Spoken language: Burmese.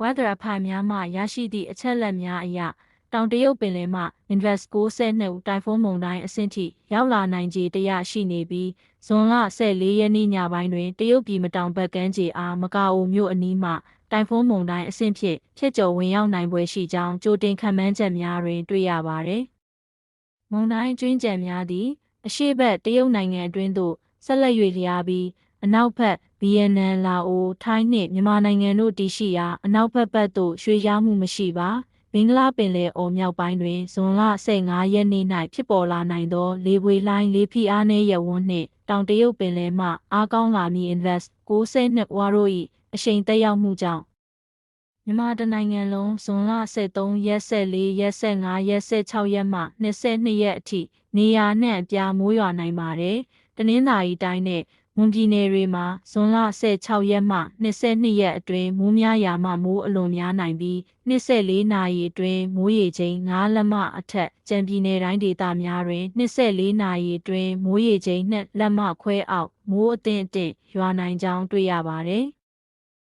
weather အဖိုင်များမှရရှိသည့်အချက်အလက်များအရတောင်တရုတ်ပင်လယ်မှ Inverse 62တိုင်ဖုန်းမုန်တိုင်းအဆင့်ထိရောက်လာနိုင်ခြေတရရှိနေပြီးဇွန်လ14ရက်နေ့ညပိုင်းတွင်တရုတ်ပြည်မတောင်ဘက်ကမ်းခြေအားမကာအိုမြို့အနီးမှတိုင်ဖုန်းမုန်တိုင်းအဆင့်ဖြင့်ဖြစ်ကျော်ဝင်ရောက်နိုင်ပွဲရှိကြောင်းကြိုတင်ခန့်မှန်းချက်များတွင် တွေ့ရပါသည်။မုန်တိုင်းကျွင်းကြံများသည်အရှေ့ဘက်တရုတ်နိုင်ငံအတွင်းသို့ဆက်လက်၍လျားပြီး အနောက်ဘက်ဗီယက်နမ်လာအိုထိုင်းနှင့်မြန်မာနိုင်ငံတို့တည်ရှိရာအနောက်ဘက်ဘက်သို့ရွှေ့ပြောင်းမှုမရှိပါမင်္ဂလာပင်လယ်အော်မြောက်ပိုင်းတွင်ဇွန်လ15ရက်နေ့၌ဖြစ်ပေါ်လာနိုင်သော လေပွေလှိုင်းလေဖိအားနည်းရပ်ဝန်းနှင့်တောင်တရုတ်ပင်လယ်မှအားကောင်းလာမည့် invest 62ဝါတို့၏အရှိန်သက်ရောက်မှုကြောင့်မြန်မာတနိုင်ငံလုံးဇွန်လ23ရက်14ရက်15ရက်16ရက်မှ22ရက်အထိနေရာနှင့်အပြားမိုးရွာနိုင်ပါတယ်။တနင်္သာရီတိုင်းနဲ့ မွန်ပြည်နယ်တွေမှာဇွန်လ16ရက်မှ22ရက်အတွင်းမိုးများရာမှမိုးအလွန်များနိုင်ပြီး24နာရီအတွင်းမိုးရေချိန်9လက်မအထက်ကြံပြည်နယ်တိုင်းဒေသများတွင်24နာရီအတွင်းမိုးရေချိန်2လက်မခွဲအောက်မိုးအသင့်အင့်ရွာနိုင်ကြောင်းတွေ့ရပါတယ်။